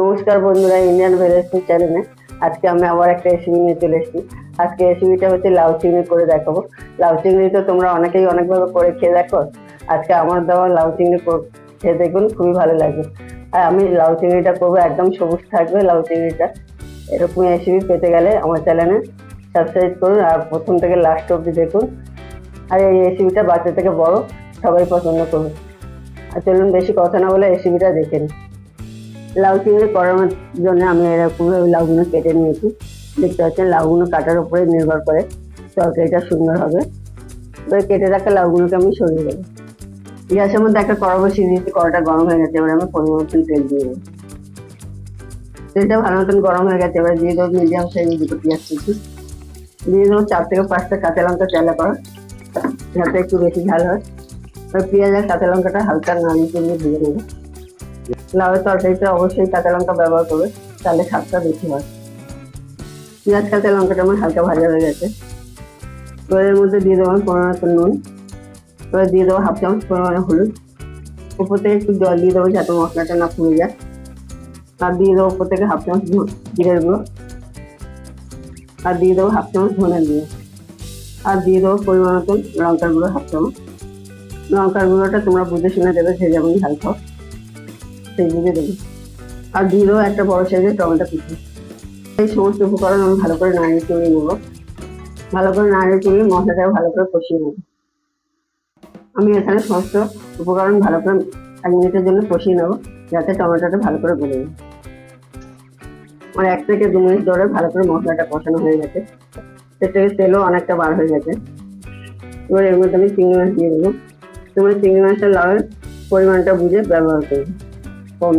নমস্কার বন্ধুরা Indian variation চ্যানেলে আজকে আমি আবার একটা রেসিপি নিয়ে চলে এসেছি। আজকে রেসিপিটা হচ্ছে লাউ চিংড়ি করে দেখাবো। লাউ চিংড়ি তো তোমরা অনেকেই অনেকভাবে করে খেয়ে দেখো। আজকে আমার দেওয়া লাউ চিংড়ি খেয়ে দেখুন, খুবই ভালো লাগবে। আর আমি লাউ চিংড়িটা করব, একদম সবুজ থাকবে লাউ চিংড়িটা। এরকম রেসিপি পেতে গেলে আমার চ্যানেলে সাবস্ক্রাইব করুন আর প্রথম থেকে লাস্ট অবধি দেখুন। আর এই রেসিপিটা বাচ্চা থেকে বড়, সবাই পছন্দ করুন। আর চলুন, বেশি কথা না বলে রেসিপিটা দেখে নিই। লাউ চিংড়ি করানোর জন্য আমি এরকম ওই লাউগুলো কেটে নিয়েছি। দেখতে পাচ্ছেন লাউগুলো কাটার উপরে নির্ভর করে তরকারিটা সুন্দর হবে। এবার কেটে রাখা লাউগুলোকে আমি সরিয়ে দেবো। গ্যাসের মধ্যে একটা কড়া বসিয়ে দিয়েছি কড়াটা গরম হয়ে গেছে, এবার আমি পরিমাণ মতন তেল দিয়ে দেবো। তেলটা ভালো মতন গরম হয়ে গেছে, এবার দিয়ে দেবো মিডিয়াম সাইজের দুটো পেঁয়াজ কুচি। দিয়ে দেবো চার থেকে পাঁচটা কাঁচা লঙ্কা চালা করা, যাতে একটু বেশি ঝাল হয়। এবার পেঁয়াজ আর কাঁচা লঙ্কাটা হালকা নাড়িয়ে দিয়ে দেবো লাউয়ের তরকারিতে অবশ্যই কাঁচা লঙ্কা ব্যবহার করবে, তাহলে স্বাদটা বেশি হয়। পেঁয়াজ, কাঁচা লঙ্কাটা আমার হালকা ভাজা হয়ে গেছে। এবার এর মধ্যে দিয়ে দেবো পনেরো মতো নুন। এবার দিয়ে দেবো হাফ চামচ পরিমাণে হলুদ। উপর থেকে একটু জল দিয়ে দেবো যাতে মশলাটা না ফুলে যায়। আর দিয়ে দেবো উপর থেকে হাফ চামচ জিরের গুঁড়ো। আর দিয়ে দেবো হাফ চামচ ধনের গুঁড়ো। আর দিয়ে দেবো পরিমাণ মতন লঙ্কার গুঁড়ো হাফ চামচ। লঙ্কার গুঁড়োটা তোমরা বুঝে শুনে দেবে সে যেমন খাও। সেই দেবে আর দিয়ে দেবো একটা বড় সাইজের টমেটো কুচি এই সমস্ত উপকরণ আমি ভালো করে নাড়িয়ে চড়িয়ে নেব। ভালো করে নাড়িয়ে চড়িয়ে মশলাটা ভালো করে কষিয়ে নেব। আমি এখানে সমস্ত উপকরণ ভালো করে এক মিনিটের জন্য কষিয়ে নেব, যাতে টমেটোটা ভালো করে গলে যায়। আমার এক থেকে দু মিনিট ধরে ভালো করে মশলাটা কষানো হয়ে গেছে। থেকে তেলও অনেকটা বার হয়ে গেছে। এবার এর মধ্যে আমি চিংড়ি মাছ দিয়ে দেবো। তোমরা চিংড়ি মাছটা লাউয়ের পরিমাণটা বুঝে ব্যবহার করবে। কম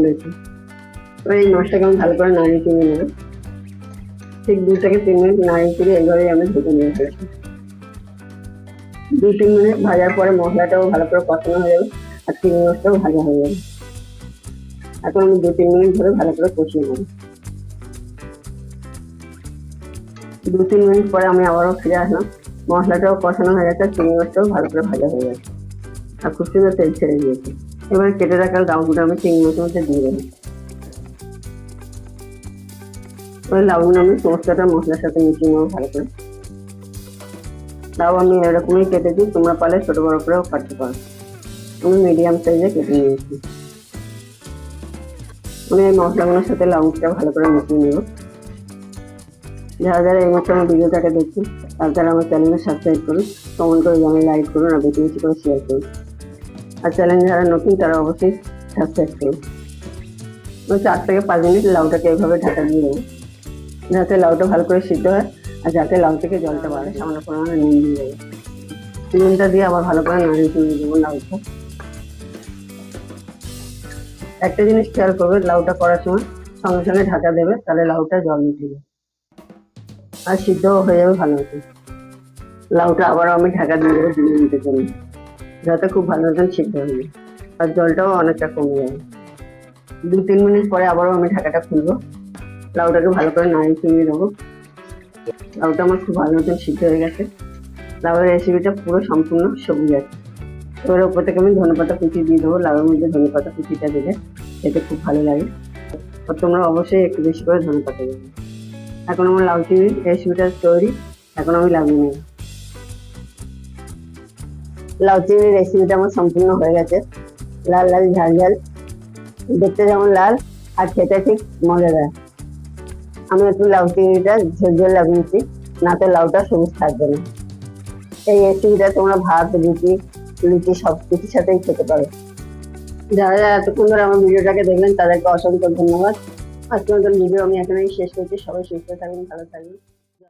ভালো করে চিনি নেব ঠিক দু থেকে তিন মিনিট চিনি আমি ঢেকে নিয়ে ফেলেছি দু তিন মিনিট ভাজার পরে মশলাটাও ভালো করে কষানো হয়ে যাবে আর চিংড়ি মাছটাও ভাজা হয়ে যাবে। এখন আমি দু তিন মিনিট ধরে ভালো করে কষিয়ে নেব। দু তিন মিনিট পরে আমি আবারও ফিরে আসলাম। মশলাটাও কষানো হয়ে গেছে, চিংড়ি মাছটাও ভালো করে ভাজা হয়ে গেছে। আর খুব সুন্দর তেল ছেড়ে দিয়েছে। এবার কেটে রাখা লাউগুলো আমি চিংড়ি মাছের মধ্যে দিয়ে দেবো। ওই লাউগুলো আমি সমস্তটা মশলার সাথে মিশিয়ে নেব ভালো করে। লাউ আমি এরকমই কেটেছি তোমরা পারলে ছোট বড় করেও কাটতে পারো। আমি মিডিয়াম সাইজে কেটে নিয়েছি। আমি এই মশলাগুলোর সাথে লাউটা ভালো করে মিশিয়ে নেব। যারা যারা এই মাত্র আমার ভিডিওটাকে দেখছি তারা তারা আমার চ্যানেলে সাবস্ক্রাইব করুন কমেন্ট করে জানাই লাইক করুন, আর বেশি বেশি করে শেয়ার করুন। আর চ্যানেল যারা নতুন, তারা অবশ্যই সাবস্ক্রাইব করুন চার থেকে পাঁচ মিনিট লাউটাকে এইভাবে ঢাকা দিয়ে দেবো যাতে লাউটা ভালো করে সিদ্ধ হয় আর যাতে লাউ থেকে জলটা বাড়ে, সামান্য পরিমাণে নুন দিয়ে দেবো নুনটা দিয়ে আবার ভালো করে নাড়িয়ে চুড়িয়ে দেবো লাউটা। একটা জিনিস খেয়াল করবে, লাউটা করার সময় সঙ্গে সঙ্গে ঢাকা দেবে, তাহলে লাউটা জল উঠে যাবে। আর সিদ্ধ হয়ে যাবে ভালো মতো লাউটা আবারও আমি ঢাকা দিয়ে দেবো দু মিনিটের জন্য। যাতে খুব ভালো মতন সিদ্ধ হয়ে যায় আর জলটাও অনেকটা কমে যাবে দু তিন মিনিট পরে আবারও আমি ঢাকাটা খুলবো। লাউটাকে ভালো করে নাড়িয়ে চুড়িয়ে দেবো লাউটা আমার খুব ভালো মতন সিদ্ধ হয়ে গেছে। লাউয়ের রেসিপিটা পুরো সম্পূর্ণ সবুজ আছে। এবার ওপর থেকে আমি ধনেপাতা কুচি দিয়ে দেবো। লাউয়ের মধ্যে ধনেপাতা কুচিটা দিলে খেতে খুব ভালো লাগে। আর তোমরা অবশ্যই একটু বেশি করে ধনেপাতা দেবে। এখন আমার লাউ চিংড়ি রেসিপিটা তৈরি। এখন আমি লাগিয়ে নেব। লাউ চিংড়ি রেসিপিটা আমার সম্পূর্ণ হয়ে গেছে লাল লাল ঝাল ঝাল দেখতে যেমন লাল আর খেতে ঠিক মজাদার আমি একটু লাউ চিংড়িটা ঝোল ঝোল লাগিয়েছি না তো লাউটা সবুজ থাকবে না এই রেসিপিটা তোমরা ভাত রুটি লুচি সব কিছুর সাথেই খেতে পারো যারা যারা এতক্ষণ ধরে আমার ভিডিওটাকে দেখলেন তাদেরকে অসংখ্য ধন্যবাদ আজকের মতন ভিডিও আমি এখানেই শেষ করছি সবাই সুস্থ থাকবেন ভালো থাকবেন